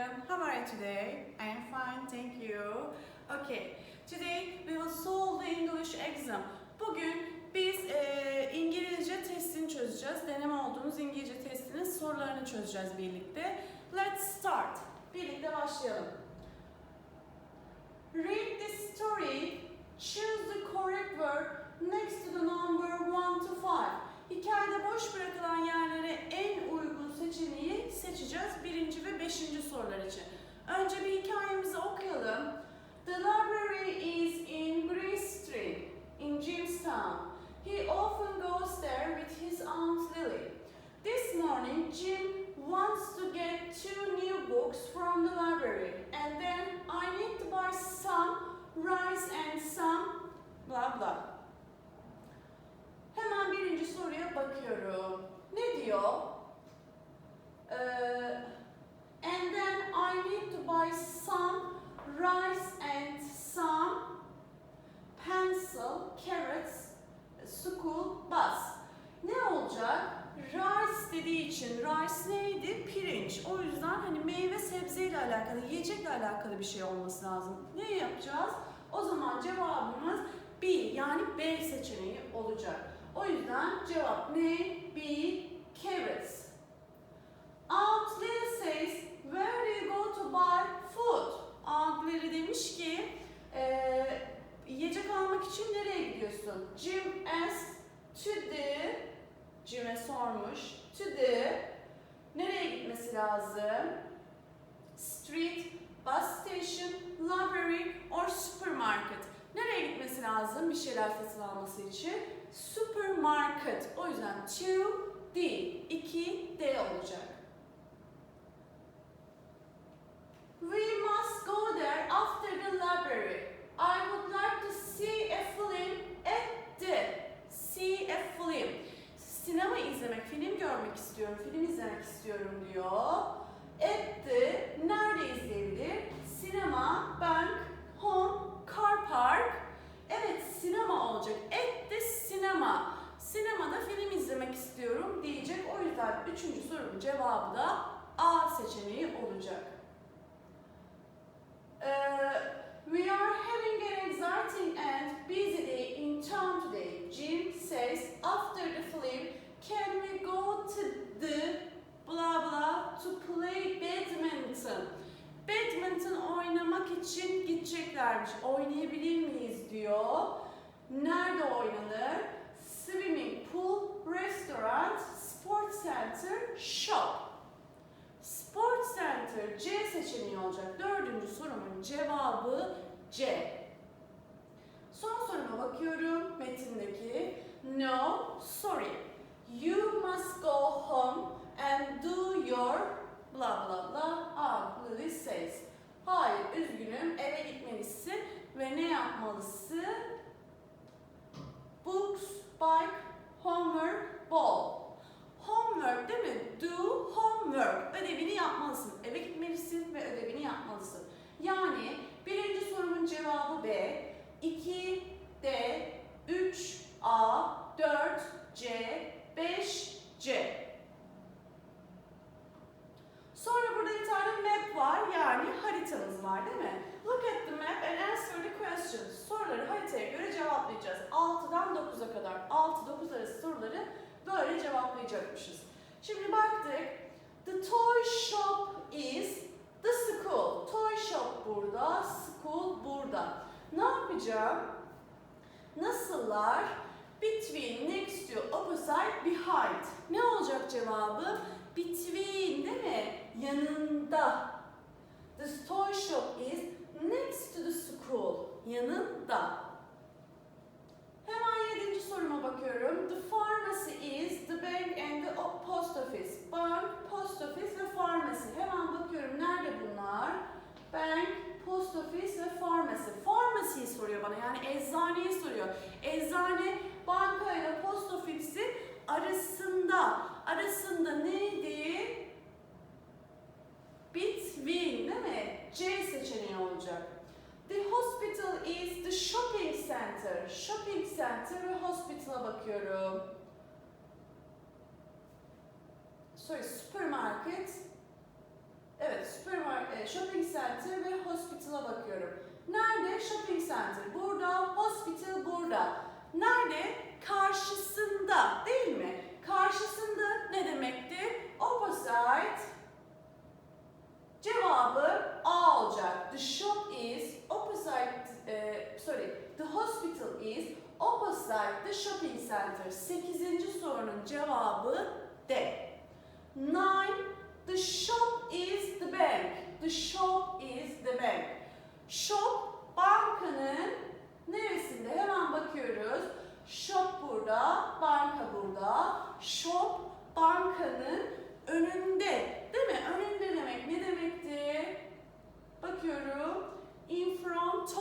children. How are you today? I am fine, thank you. Okay, today we will solve the English exam. Bugün biz eee, İngilizce testini çözeceğiz. Deneme olduğumuz İngilizce testinin sorularını çözeceğiz birlikte. Let's start. Birlikte başlayalım. Read the story. Choose the correct word next to the number 1 to 5. Hikayede boş bırakılan yerlere en uygun seçeneği seçeceğiz birinci ve beşinci sorular için. Önce bir hikayemizi okuyalım. The library is in Green Street in Jamestown. He often goes there with his aunt Lily. This morning, Jim wants to get two new books from the library, and then I need to buy some rice and some blah blah. Hemen birinci soruya bakıyorum. Ne diyor? Ee, and then I need to buy some rice and some pencil, carrots, school bus. Ne olacak? Rice dediği için, rice neydi? Pirinç. O yüzden hani meyve sebzeyle alakalı, yiyecekle alakalı bir şey olması lazım. Ne yapacağız? O zaman cevabımız B yani B seçeneği olacak. O yüzden cevap ne? B, carrots. Aunt Lily says, where do you go to buy food? Aunt Lily demiş ki, eee yiyecek almak için nereye gidiyorsun? Jim asked to the, Jim'e sormuş, to the, nereye gitmesi lazım? Street, bus station, library or supermarket. Nereye gitmesi lazım bir şeyler satın alması için? Supermarket. O yüzden to D, 2 D olacak. We must go there after the library. I would like to see a film at the see a film. Sinema izlemek, film görmek istiyorum, film izlemek istiyorum diyor. At the nerede izleyebilir? Sinema, bank, home, car park. Evet sinema olacak. At the sinema. Sinemada film izlemek istiyorum diyecek. O yüzden üçüncü sorunun cevabı da A seçeneği olacak. Uh, we are having an exciting and busy day in town today. Jim says after the film, can we go to the blah blah to play badminton? Badminton oynamak için gideceklermiş. Oynayabilir miyiz diyor. Nerede oynanır? Swimming pool, restaurant, sports center, shop. Sport Center C seçeneği olacak. Dördüncü sorumun cevabı C. Son soruma bakıyorum metindeki. No, sorry. You must go home and do your blah blah blah. Aunt Lily says. Hayır, üzgünüm. Eve gitmelisin ve ne yapmalısın? Books, bike, homework, ball. Homework değil mi? Do homework. Ödevini yapmalısın. Eve gitmelisin ve ödevini yapmalısın. Yani birinci sorumun cevabı B, 2 D, 3 A, 4 C, 5 C. Sonra burada bir tane map var yani haritamız var değil mi? Look at the map and answer the questions. Soruları haritaya göre cevaplayacağız. 6'dan 9'a kadar. 6-9 arası soruları böyle cevaplayacakmışız. Şimdi baktık. The toy shop is the school. Toy shop burada, school burada. Ne yapacağım? Nasıllar? Between, next to, opposite, behind. Ne olacak cevabı? Between değil mi? Yanında. The toy shop is next to the school. Yanında. Soruma bakıyorum. The pharmacy is the bank and the post office. Bank, post office ve pharmacy. Hemen bakıyorum nerede bunlar? Bank, post office ve pharmacy. Pharmacy'yi soruyor bana yani eczaneyi soruyor. Eczane banka ile post ofisi arasında. Arasında neydi? Between değil mi? C seçeneği olacak hospital is the shopping center. Shopping center ve hospital'a bakıyorum. Sorry, supermarket. Evet, supermarket, shopping center ve hospital'a bakıyorum. Nerede? Shopping center burada, hospital burada. Nerede? Karşısında değil mi? Karşısında ne demekti? Opposite. Cevabı A olacak. Dış the hospital is opposite the shopping center. Sekizinci sorunun cevabı D. Nine, the shop is the bank. The shop is the bank. Shop, bankanın neresinde? Hemen bakıyoruz. Shop burada, banka burada. Shop, bankanın önünde. Değil mi? Önünde demek ne demekti? Bakıyorum. In front of.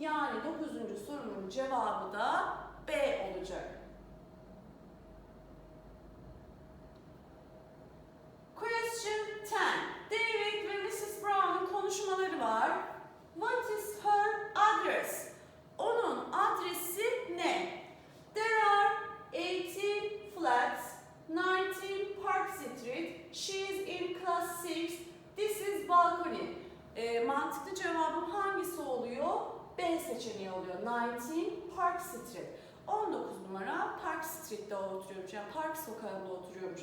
Yani 9. sorunun cevabı da B olacak. Question 10. David ve Mrs. Brown'un konuşmaları var. What is her address? Onun adresi ne? There are 18 flats, 19 Park Street. She is in class 6. This is balcony. Ee, mantıklı cevabım hangisi oluyor? B seçeneği oluyor. 19 Park Street. 19 numara Park Street'te oturuyormuş. Yani Park sokağında oturuyormuş.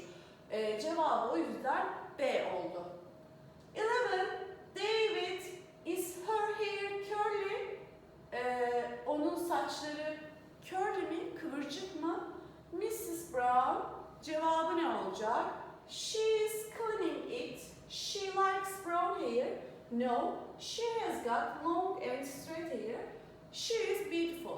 Ee, cevabı o yüzden B oldu. 11. David is her hair curly? Ee, onun saçları curly mi, kıvırcık mı? Mrs. Brown cevabı ne olacak? She is cleaning it. She likes brown hair. No, she has got long and straight hair. She is beautiful.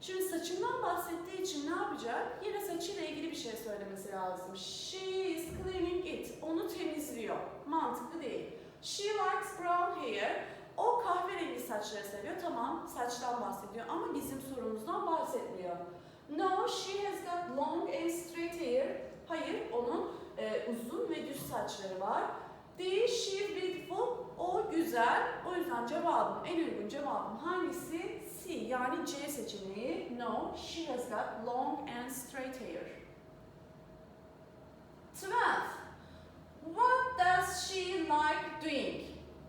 Şimdi saçından bahsettiği için ne yapacak? Yine saçıyla ilgili bir şey söylemesi lazım. She is cleaning it. Onu temizliyor. Mantıklı değil. She likes brown hair. O kahverengi saçları seviyor. Tamam, saçtan bahsediyor ama bizim sorumuzdan bahsetmiyor. No, she has got long and straight hair. Hayır, onun e, uzun ve düz saçları var. D, she beautiful. O güzel. O yüzden cevabım, en uygun cevabım hangisi? C, yani C seçeneği. No, she has got long and straight hair. 12. What does she like doing?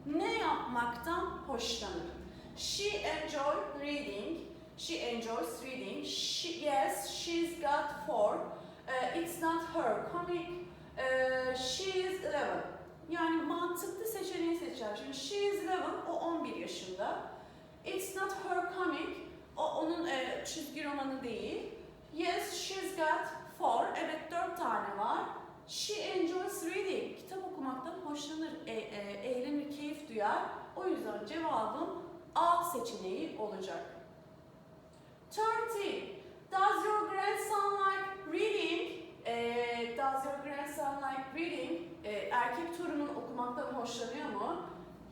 Ne yapmaktan hoşlanır? She enjoy reading. She enjoys reading. She, yes, she's got four. Uh, it's not her. Comic. Uh, she is 11. Yani mantıklı seçeneği seçer. Şimdi she is 11, o 11 yaşında. It's not her comic. O onun e, çizgi romanı değil. Yes, she's got four. Evet, dört tane var. She enjoys reading. Kitap okumaktan hoşlanır, e, e, eğlenir, keyif duyar. O yüzden cevabım A seçeneği olacak. 13. Does your grandson like reading? E, does your grandson like reading? E, erkek torunun okumaktan hoşlanıyor mu?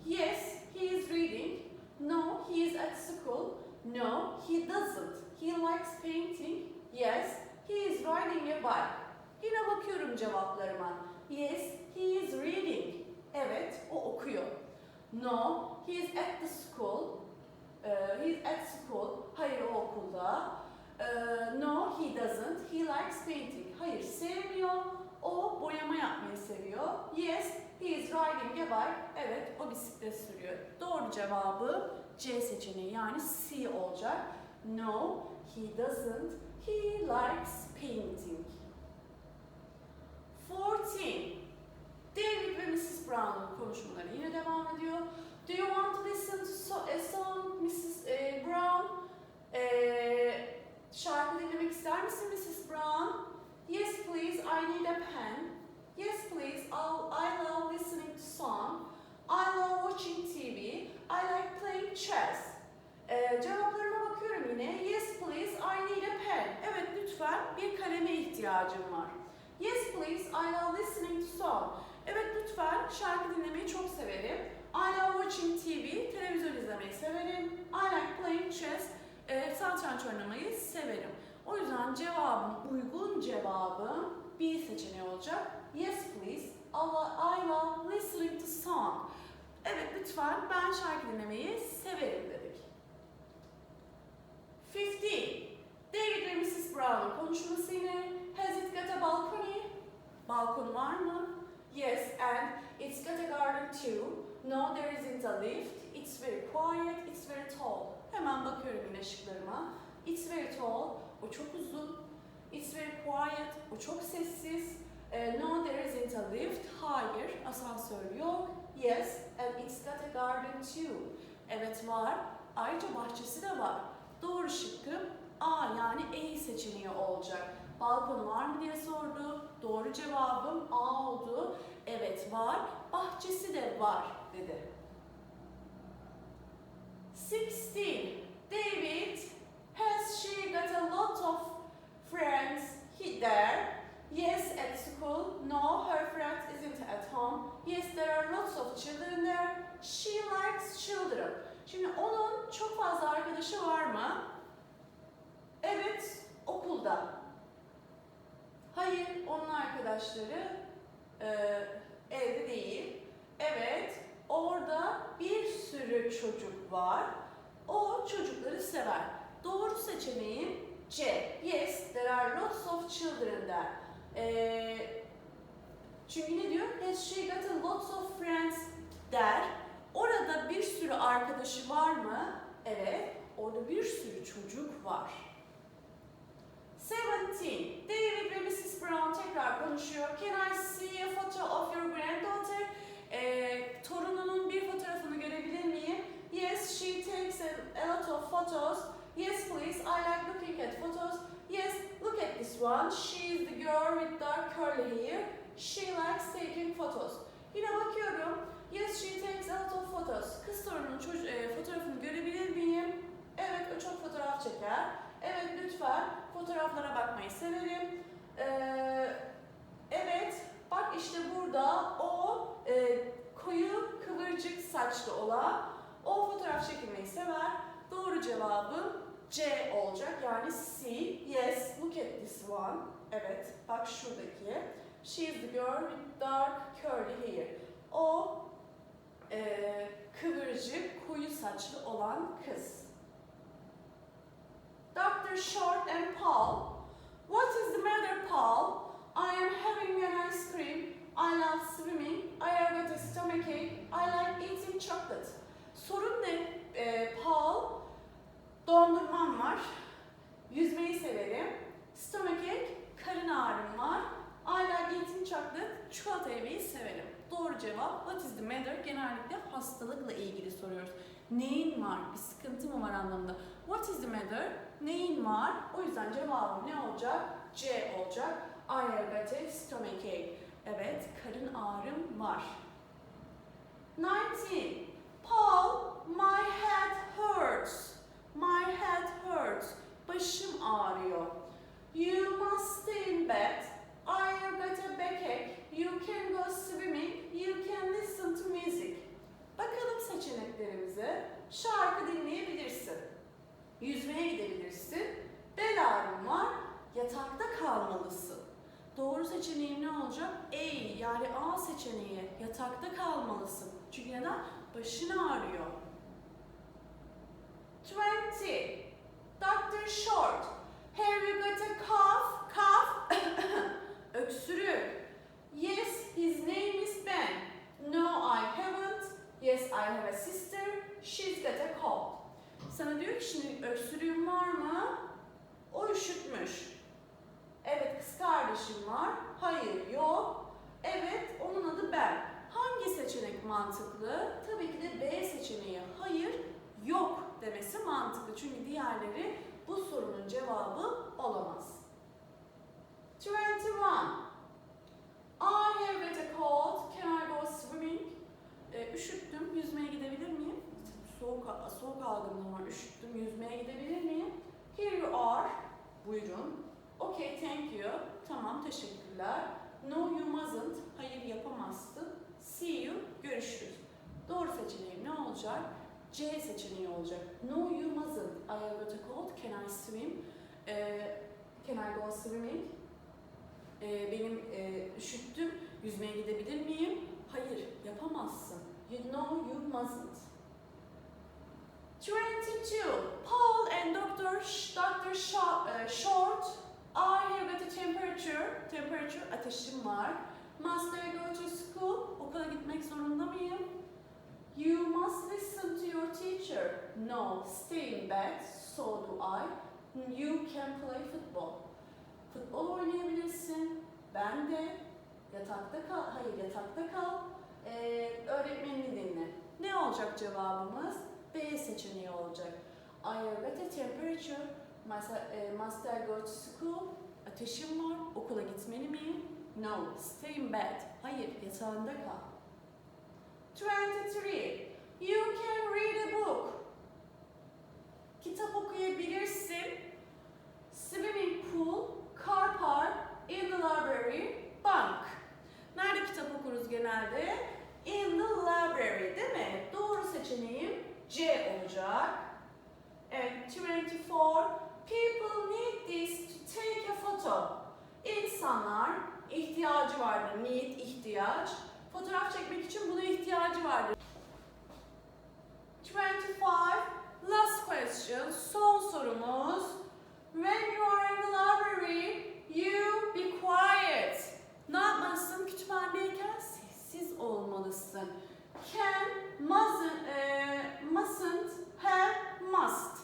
Yes, he is reading. No, he is at school. No, he doesn't. He likes painting. Yes, he is riding a bike. Yine bakıyorum cevaplarıma. Yes, he is reading. Evet, o okuyor. No, he is at the school. Uh, he is at school. Hayır, o okulda. Uh, no, he doesn't. He likes painting. Hayır, sevmiyor. O boyama yapmayı seviyor. Yes, he is riding a bike. Evet, o bisiklet sürüyor. Doğru cevabı C seçeneği yani C olacak. No, he doesn't. He likes painting. 14. David ve Mrs. Brown'un konuşmaları yine devam ediyor. Do you want to listen to a song, Mrs. eh, Brown? Eh, şarkı dinlemek ister misin Mrs. Brown? Yes please, I need a pen. Yes please, I'll, I love listening to song. I love watching TV. I like playing chess. Ee, cevaplarıma bakıyorum yine. Yes please, I need a pen. Evet lütfen bir kaleme ihtiyacım var. Yes please, I love listening to song. Evet lütfen şarkı dinlemeyi çok severim. I love watching TV, televizyon izlemeyi severim. I like playing chess, e, satranç oynamayı severim. O yüzden cevabım, uygun cevabım B seçeneği olacak. Yes please, I love, listening to song. Evet lütfen ben şarkı dinlemeyi severim dedik. 15. David ve Mrs. Brown'un konuşması yine. Has it got a balcony? Balkon var mı? Yes, and it's got a garden too. No, there isn't a lift. It's very quiet. It's very tall. Hemen bakıyorum yine şıklarıma. It's very tall. O çok uzun. It's very quiet. O çok sessiz. Eh, no, there isn't a lift. Hayır, asansör yok. Yes, and it's got a garden too. Evet var. Ayrıca bahçesi de var. Doğru şıkkım A yani E seçeneği olacak. Balkon var mı diye sordu. Doğru cevabım A oldu. Evet var. Bahçesi de var dedi. 16. David, has she got a lot of friends he- there? Yes, at school. No, her friend isn't at home. Yes, there are lots of children there. She likes children. Şimdi onun çok fazla arkadaşı var mı? Evet, okulda. Hayır, onun arkadaşları e, evde değil. Evet, orada bir sürü çocuk var. O çocukları sever. Doğru seçeneğim C. Yes, there are lots of children there. Ee, çünkü ne diyor? Has she got a lots of friends der. Orada bir sürü arkadaşı var mı? Evet. Orada bir sürü çocuk var. 17. David ve Mrs. Brown tekrar konuşuyor. Can I see a photo of your granddaughter? Ee, torununun bir fotoğrafını görebilir miyim? Yes, she takes a, lot of photos. Yes, please. I like looking at photos. Yes, look at this one. She is the girl with dark curly hair. She likes taking photos. Yine bakıyorum. Yes, she takes a lot of photos. Kız torunun çocuğu, e, fotoğrafını görebilir miyim? Evet, o çok fotoğraf çeker. Evet, lütfen. Fotoğraflara bakmayı severim. Ee, evet, bak işte burada o e, koyu kıvırcık saçlı olan o fotoğraf çekilmeyi sever. Doğru cevabım C olacak. Yani C. Yes, look at this one. Evet, bak şuradaki. She is the girl with dark curly hair. O e, kıvırcık, koyu saçlı olan kız. Dr. Short and Paul. What is the matter, Paul? I am having an ice cream. I love swimming. I have a stomachache. I like eating chocolate. Sorun ne? Ee, Paul, dondurmam var. Yüzmeyi severim. Stomachache, karın ağrım var. I like eating chocolate. Çikolata yemeyi severim. Doğru cevap what is the matter? Genellikle hastalıkla ilgili soruyoruz. Neyin var? Bir sıkıntı mı var anlamında. What is the matter? Neyin var? O yüzden cevabım ne olacak? C olacak. I have a stomachache. Evet, karın ağrım var. 19. Paul, my head hurts. My head hurts. Başım ağrıyor. You must stay in bed. I have got a backache. You can go swimming. You can listen to music. Bakalım seçeneklerimize. Şarkı dinleyebilirsin. Yüzmeye gidebilirsin. Bel ağrım var. Yatakta kalmalısın. Doğru seçeneğim ne olacak? A yani A seçeneği. Yatakta kalmalısın. Çünkü neden? Başın ağrıyor. 20. Dr. Short. Have you got a cough? Cough? Öksürük. Yes, his name is Ben. No, I haven't. Yes, I have a sister. She's got a cold. Sana diyor ki şimdi öksürüğün var mı? O üşütmüş. Evet kız kardeşim var. Hayır yok. Evet onun adı ben. Hangi seçenek mantıklı? Tabii ki de B seçeneği. Hayır yok demesi mantıklı. Çünkü diğerleri bu sorunun cevabı olamaz. 21. I have got a cold. Can I go swimming? Ee, üşüttüm. Yüzmeye gidebilir miyim? Soğuk, soğuk algınlığım var. Üşüttüm. Yüzmeye gidebilir miyim? Here you are. Buyurun. Okay, thank you. Tamam, teşekkürler. No, you mustn't. Hayır, yapamazsın. See you. Görüşürüz. Doğru seçeneğim ne olacak? C seçeneği olacak. No, you mustn't. I have got a cold. Can I swim? Ee, can I go swimming? Ee, benim e, üşüttüm. Yüzmeye gidebilir miyim? Hayır, yapamazsın. You know you mustn't. 22. Paul and Dr. Sh- Dr. Uh, Short. I have got a temperature. Temperature, ateşim var. Master go to school. Okula gitmek zorunda mıyım? You must listen to your teacher. No, stay in bed. So do I. You can play football. Futbol oynayabilirsin. Ben de. Yatakta kal. Hayır, yatakta kal. Ee, öğretmenini dinle. Ne olacak cevabımız? B seçeneği olacak. I have a temperature. Must, must I go to school? Ateşim var. Okula gitmeli miyim? No. Stay in bed. Hayır. Yatağında kal. 23. You can read a book. Kitap okuyabilirsin. Swimming pool, car park, in the library, bank. Nerede kitap okuruz genelde? In the library değil mi? Doğru seçeneğim C olacak. Evet, 24. People need this to take a photo. İnsanlar ihtiyacı vardır. Need, ihtiyaç. Fotoğraf çekmek için buna ihtiyacı vardır. 25. Last question. Son sorumuz. When you are in the library, you be quiet. Ne yapmalısın? Kütüphanedeyken sessiz olmalısın. Can, mustn't, e, mustn't, have, must.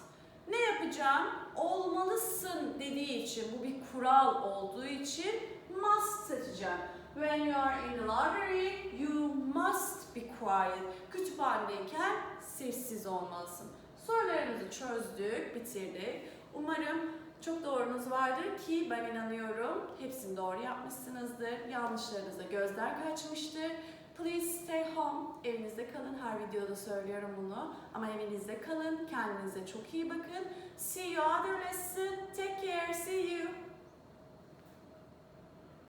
Ne yapacağım? Olmalısın dediği için, bu bir kural olduğu için must seçeceğim. When you are in the library, you must be quiet. Kütüphanedeyken sessiz olmalısın. Sorularımızı çözdük, bitirdik. Umarım çok doğrunuz vardır ki ben inanıyorum hepsini doğru yapmışsınızdır. Yanlışlarınız da gözden kaçmıştır. Please stay home. Evinizde kalın. Her videoda söylüyorum bunu. Ama evinizde kalın. Kendinize çok iyi bakın. See you other lesson. Take care. See you.